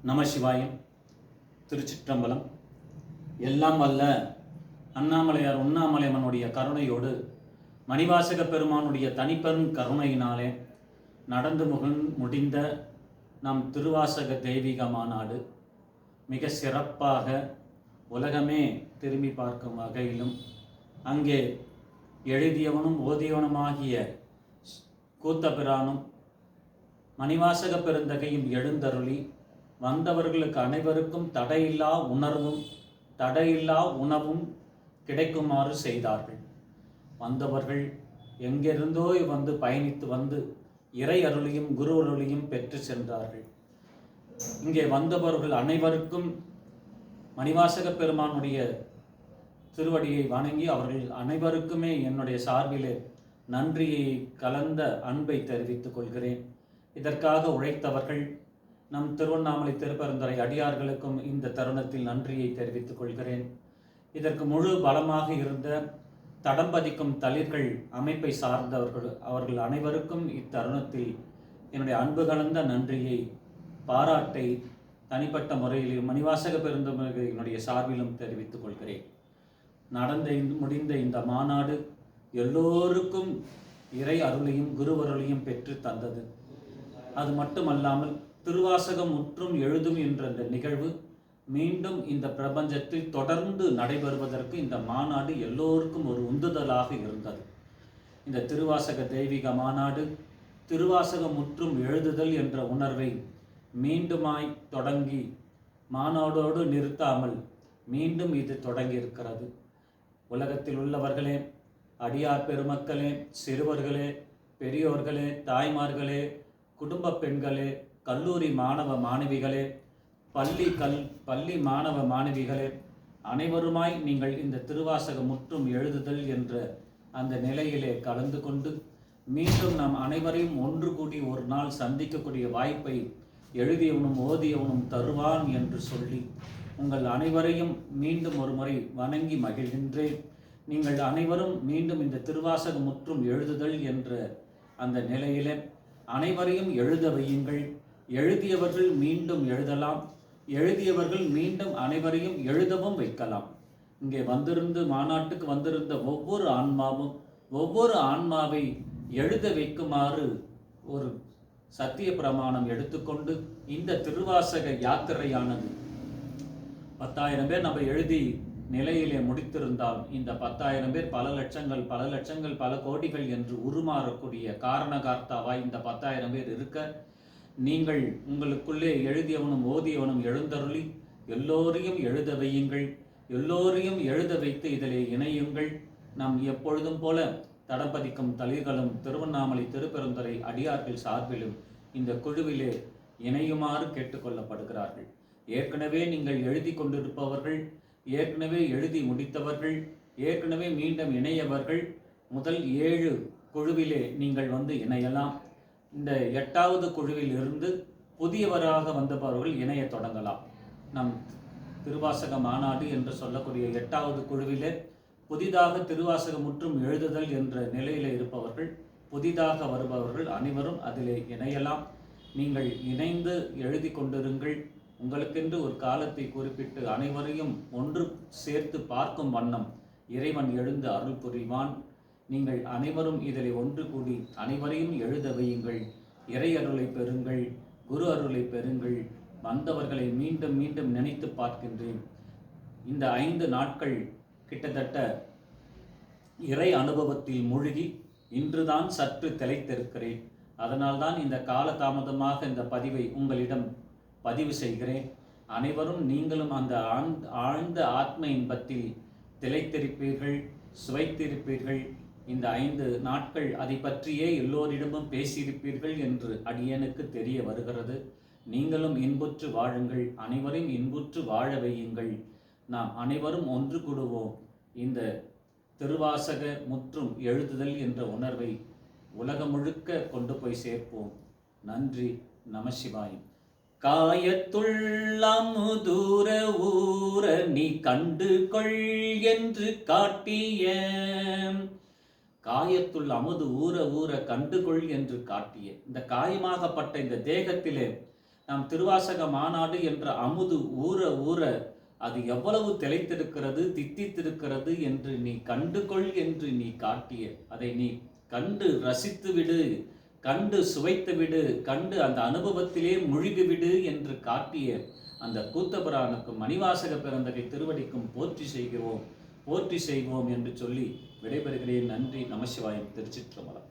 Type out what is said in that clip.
நம சிவாயம் திருச்சிற்றம்பலம். எல்லாம் வல்ல அண்ணாமலையார் உண்ணாமலையம்மனுடைய கருணையோடு மணிவாசக பெருமானுடைய தனிப்பெரும் கருணையினாலே நடந்து முகன் முடிந்த நம் திருவாசக தெய்வீக மாநாடு மிக சிறப்பாக உலகமே திரும்பி பார்க்கும் வகையிலும் அங்கே எழுதியவனும் ஓதியவனுமாகிய கூத்தபிரானும் மணிவாசக பெருந்தகையும் எழுந்தருளி வந்தவர்களுக்கு அனைவருக்கும் தடையில்லா உணர்வும் தடையில்லா உணவும் கிடைக்குமாறு செய்தார்கள். வந்தவர்கள் எங்கிருந்தோ வந்து பயணித்து வந்து இறை அருளையும் குரு அருளையும் பெற்று சென்றார்கள். இங்கே வந்தவர்கள் அனைவருக்கும் மணிவாசக பெருமானுடைய திருவடியை வணங்கி அவர்கள் அனைவருக்குமே என்னுடைய சார்பிலே நன்றியை கலந்த அன்பை தெரிவித்துக் கொள்கிறேன். இதற்காக உழைத்தவர்கள் நம் திருவண்ணாமலை திருப்பரந்துரை அடியார்களுக்கும் இந்த தருணத்தில் நன்றியை தெரிவித்துக் கொள்கிறேன். இதற்கு முழு பலமாக இருந்த தடம்பதிக்கும் தளிர்கள் அமைப்பை சார்ந்தவர்கள் அவர்கள் அனைவருக்கும் இத்தருணத்தில் என்னுடைய அன்பு கலந்த நன்றியை பாராட்டை தனிப்பட்ட முறையில் மணிவாசக பெருந்தமையினுடைய சார்பிலும் தெரிவித்துக் கொள்கிறேன். நடந்த முடிந்த இந்த மாநாடு எல்லோருக்கும் இறை அருளையும் குருவருளையும் பெற்று தந்தது. அது மட்டுமல்லாமல் திருவாசகம் முற்றும் எழுதும் என்ற இந்த நிகழ்வு மீண்டும் இந்த பிரபஞ்சத்தில் தொடர்ந்து நடைபெறுவதற்கு இந்த மாநாடு எல்லோருக்கும் ஒரு உந்துதலாக இருந்தது. இந்த திருவாசக தெய்வீக மாநாடு திருவாசகம் முற்றும் எழுதுதல் என்ற உணர்வை மீண்டுமாய் தொடங்கி மாநாடோடு நிறுத்தாமல் மீண்டும் இது தொடங்கி இருக்கிறது உலகத்தில் உள்ளவர்களே அடியார் பெருமக்களே சிறுவர்களே பெரியோர்களே தாய்மார்களே குடும்ப பெண்களே கல்லூரி மாணவ மாணவிகளே பள்ளி கல் பள்ளி மாணவ மாணவிகளே அனைவருமாய் நீங்கள் இந்த திருவாசகம் முற்றும் எழுதுதல் என்ற அந்த நிலையிலே கலந்து கொண்டு மீண்டும் நாம் அனைவரையும் ஒன்று கூடி ஒரு நாள் சந்திக்கக்கூடிய வாய்ப்பை எழுதியவனும் ஓதியவனும் தருவான் என்று சொல்லி உங்கள் அனைவரையும் மீண்டும் ஒரு முறை வணங்கி மகிழ்கின்றேன். நீங்கள் அனைவரும் மீண்டும் இந்த திருவாசகம் முற்றும் எழுதுதல் என்ற அந்த நிலையிலே அனைவரையும் எழுத வையுங்கள். எழுதியவர்கள் மீண்டும் எழுதலாம். எழுதியவர்கள் மீண்டும் அனைவரையும் எழுதவும் வைக்கலாம். இங்கே வந்திருந்து மாநாட்டுக்கு வந்திருந்த ஒவ்வொரு ஆன்மாவும் ஒவ்வொரு ஆன்மாவை எழுத வைக்குமாறு ஒரு சத்திய பிரமாணம் எடுத்துக்கொண்டு இந்த திருவாசக யாத்திரையானது. பத்தாயிரம் பேர் நம்ம எழுதி நிலையிலே முடித்திருந்தால் இந்த பத்தாயிரம் பேர் பல லட்சங்கள் பல லட்சங்கள் பல கோடிகள் என்று உருமாறக்கூடிய காரணகார்த்தாவாய் இந்த பத்தாயிரம் பேர் இருக்க நீங்கள் உங்களுக்குள்ளே எழுதியவனும் ஓதியவனும் எழுந்தருளி எல்லோரையும் எழுத வையுங்கள். எல்லோரையும் எழுத வைத்து இதிலே இணையுங்கள். நாம் எப்பொழுதும் போல தடப்பதிக்கும் தலைகளும் திருவண்ணாமலை திருப்பெருந்துறை அடியார்கள் சார்பிலும் இந்த குழுவிலே இணையுமாறு கேட்டுக்கொள்ளப்படுகிறார்கள். ஏற்கனவே நீங்கள் எழுதி கொண்டிருப்பவர்கள் ஏற்கனவே எழுதி முடித்தவர்கள் ஏற்கனவே மீண்டும் இணையவர்கள் முதல் ஏழு குழுவிலே நீங்கள் வந்து இணையலாம். இந்த எட்டாவது குழுவில் இருந்து புதியவராக வந்தவர்கள் இணையத் தொடங்கலாம். நம் திருவாசக மாநாடு என்று சொல்லக்கூடிய எட்டாவது குழுவிலே புதிதாக திருவாசகம் முற்றும் எழுதுதல் என்ற நிலையில் இருப்பவர்கள் புதிதாக வருபவர்கள் அனைவரும் அதிலே இணையலாம். நீங்கள் இணைந்து எழுதி கொண்டிருங்கள். உங்களுக்கென்று ஒரு காலத்தை குறிப்பிட்டு அனைவரையும் ஒன்று சேர்த்து பார்க்கும் வண்ணம் இறைவன் எழுந்து அருள் புரிவான். நீங்கள் அனைவரும் இதில் ஒன்று கூடி அனைவரையும் எழுத வையுங்கள். இறை அருளை பெறுங்கள் குரு அருளை பெறுங்கள். வந்தவர்களை மீண்டும் மீண்டும் நினைத்து பார்க்கின்றேன். இந்த ஐந்து நாட்கள் கிட்டத்தட்ட இறை அனுபவத்தில் மூழ்கி இன்றுதான் சற்று திளைத்திருக்கிறேன். அதனால்தான் இந்த காலதாமதமாக இந்த பதிவை உங்களிடம் பதிவு செய்கிறேன். அனைவரும் நீங்களும் அந்த ஆழ்ந்த ஆத்ம இன்பத்தில் திளைத்திருப்பீர்கள் சுவைத்திருப்பீர்கள். இந்த ஐந்து நாட்கள் அதை பற்றியே எல்லோரிடமும் பேசியிருப்பீர்கள் என்று அடியனுக்கு தெரிய வருகிறது. நீங்களும் இன்புற்று வாழுங்கள். அனைவரையும் இன்புற்று வாழ வையுங்கள். நாம் அனைவரும் ஒன்று கூடுவோம். இந்த திருவாசக முற்றும் எழுதுதல் என்ற உணர்வை உலகம் முழுக்க கொண்டு போய் சேர்ப்போம். நன்றி. நமசிவாயம் காயத்துள்ளமுதூர ஊர நீ கண்டு கொள் என்று காட்டிய காயத்துள் அமுது ஊற ஊற கண்டுகொள் என்று காட்டிய. இந்த காயமாகப்பட்ட இந்த தேகத்திலே நம் திருவாசக மாநாடு என்ற அமுது ஊற ஊற அது எவ்வளவு திளைத்திருக்கிறது தித்தித்திருக்கிறது என்று நீ கண்டுகொள் என்று நீ காட்டிய. அதை நீ கண்டு ரசித்து விடு கண்டு சுவைத்து விடு கண்டு அந்த அனுபவத்திலே முழுகி விடு என்று காட்டிய அந்த கூத்தபுரானுக்கும் மணிவாசக பிறந்தகை திருவடிக்கும் போற்றி செய்கிறோம். போற்றி செய்வோம் என்று சொல்லி விடைபெறுகிறேன். நன்றி. நமசிவாயம் திருச்சிற்றம்பலம்.